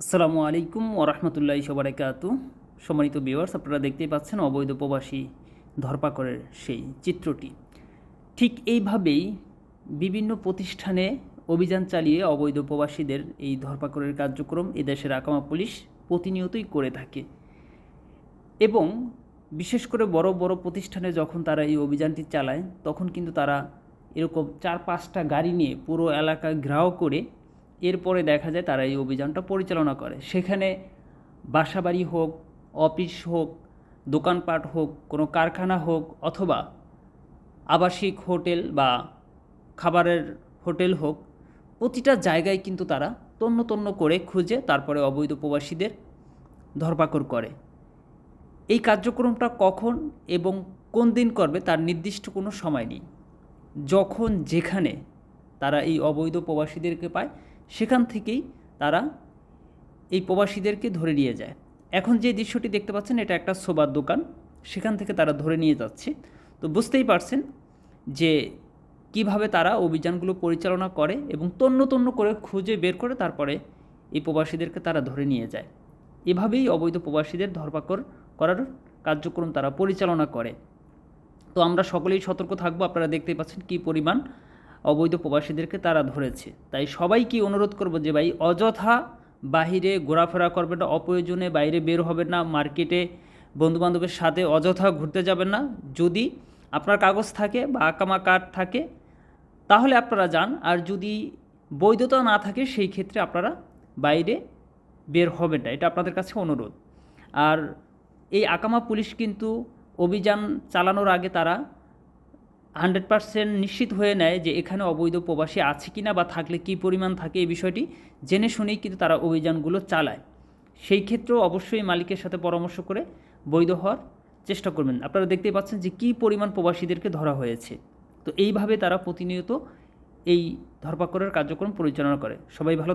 আসসালামু আলাইকুম ওরহমতুল্লাহ সবারাকাতু সম্মানিত ভিউয়ার্স আপনারা দেখতেই পাচ্ছেন অবৈধ প্রবাসী ধরপাকড়ের সেই চিত্রটি। ঠিক এইভাবেই বিভিন্ন প্রতিষ্ঠানে অভিযান চালিয়ে অবৈধ প্রবাসীদের এই ধরপাকড়ের কার্যক্রম এদেশের আকামা পুলিশ প্রতিনিয়তই করে থাকে। এবং বিশেষ করে বড় বড় প্রতিষ্ঠানে যখন তারা এই অভিযানটি চালায়, তখন কিন্তু তারা এরকম চার পাঁচটা গাড়ি নিয়ে পুরো এলাকা ঘেরাও করে এরপরে দেখা যায় তারা এই অভিযানটা পরিচালনা করে। সেখানে বাসাবাড়ি হোক, অফিস হোক, দোকানপাট হোক, কোনো কারখানা হোক, অথবা আবাসিক হোটেল বা খাবারের হোটেল হোক, প্রতিটা জায়গায় কিন্তু তারা তন্ন তন্ন করে খুঁজে তারপরে অবৈধ প্রবাসীদের ধরপাকড় করে। এই কার্যক্রমটা কখন এবং কোন দিন করবে তার নির্দিষ্ট কোনো সময় নেই। যখন যেখানে তারা এই অবৈধ প্রবাসীদেরকে পায় সেখান থেকেই তারা এই প্রবাসীদেরকে ধরে নিয়ে যায়। এখন যে দৃশ্যটি দেখতে পাচ্ছেন, এটা একটা সোবার দোকান। সেখান থেকে তারা ধরে নিয়ে যাচ্ছে। তো বুঝতেই পারছেন যে কীভাবে তারা অভিযানগুলো পরিচালনা করে এবং তন্ন তন্ন করে খুঁজে বের করে তারপরে এই প্রবাসীদেরকে তারা ধরে নিয়ে যায়। এভাবেই অবৈধ প্রবাসীদের ধরপাকড় করার কার্যক্রম তারা পরিচালনা করে। তো আমরা সকলেই সতর্ক থাকব। আপনারা দেখতেই পাচ্ছেন কী পরিমাণ অবৈধ প্রবাসীদেরকে তারা ধরেছে। তাই সবাইকে অনুরোধ করব যে ভাই, অযথা বাহিরে ঘোরাফেরা করবেন না, অপ্রয়োজনে বাইরে বের হবেন না, মার্কেটে বন্ধুবান্ধবের সাথে অযথা ঘুরতে যাবেন না। যদি আপনার কাগজ থাকে বা আকামা কার্ড থাকে, তাহলে আপনারা যান। আর যদি বৈধতা না থাকে, সেই ক্ষেত্রে আপনারা বাইরে বের হবেন না। এটা আপনাদের কাছে অনুরোধ। আর এই আকামা পুলিশ কিন্তু অভিযান চালানোর আগে তারা হান্ড্রেড পার্সেন্ট নিশ্চিত হয়ে নেয় যে এখানে অবৈধ প্রবাসী আছে কি না বা থাকলে কি পরিমাণ থাকে এই বিষয়টি জেনে শুনেই কিন্তু তারা অভিযানগুলো চালায়। সেই ক্ষেত্রেও অবশ্যই মালিকের সাথে পরামর্শ করে বৈধ হওয়ার চেষ্টা করবেন। আপনারা দেখতেই পাচ্ছেন যে কী পরিমাণ প্রবাসীদেরকে ধরা হয়েছে। তো এইভাবে তারা প্রতিনিয়ত এই ধরপাকড়ের কার্যক্রম পরিচালনা করে। সবাই ভালো